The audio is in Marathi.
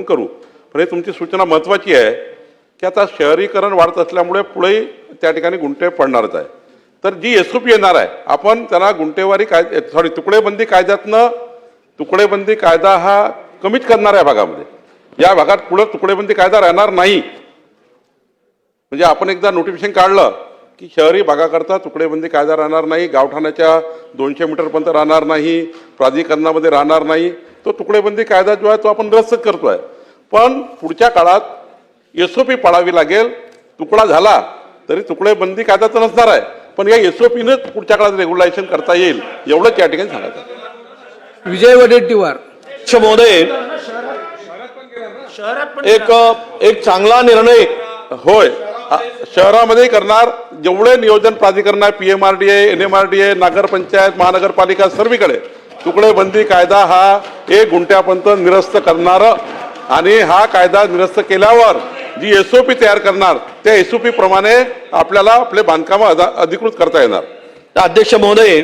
आपण करू. पण हे तुमची सूचना महत्त्वाची आहे की आता शहरीकरण वाढत असल्यामुळे पुढे त्या ठिकाणी गुंठे पडणारच आहे. तर जी एस ओ पी येणार आहे आपण त्याला गुंठेवारी कायद सॉरी तुकडेबंदी कायद्यातनं तुकडेबंदी कायदा हा कमीच करणार आहे भागामध्ये. या भागात पुढं तुकडेबंदी कायदा राहणार नाही. म्हणजे आपण एकदा नोटिफिकेशन काढलं की शहरी भागाकरता तुकडेबंदी कायदा राहणार नाही गावठाणाच्या दोनशे मीटरपर्यंत राहणार नाही प्राधिकरणामध्ये राहणार नाही. तो तुकडेबंदी कायदा जो आहे तो आपण रद्दच करतोय. पण पुढच्या काळात एस ओ पी पाळावी लागेल तुकडा झाला तरी तुकडेबंदी कायदा तर नसणार आहे. पण या एस ओ पीनंच पुढच्या काळात रेग्युलेशन करता येईल एवढंच या ठिकाणी सांगायचं विजय वडेट्टीवार. महोदय एक एक चांगला निर्णय. होय. शहरामध्ये करणार जेवढे नियोजन प्राधिकरण आहे P M R D A N M R D A नगरपंचायत महानगरपालिका सर्वीकडे. तुकडेबंदी कायदा हा एक गुंट्यापंत निरस्त करणार आणि हा कायदा निरस्त केल्यावर जी एस ओ पी तयार करणार त्या एस ओ पी प्रमाणे आपल्याला आपले बांधकाम अधिकृत करता येणार. अध्यक्ष महोदय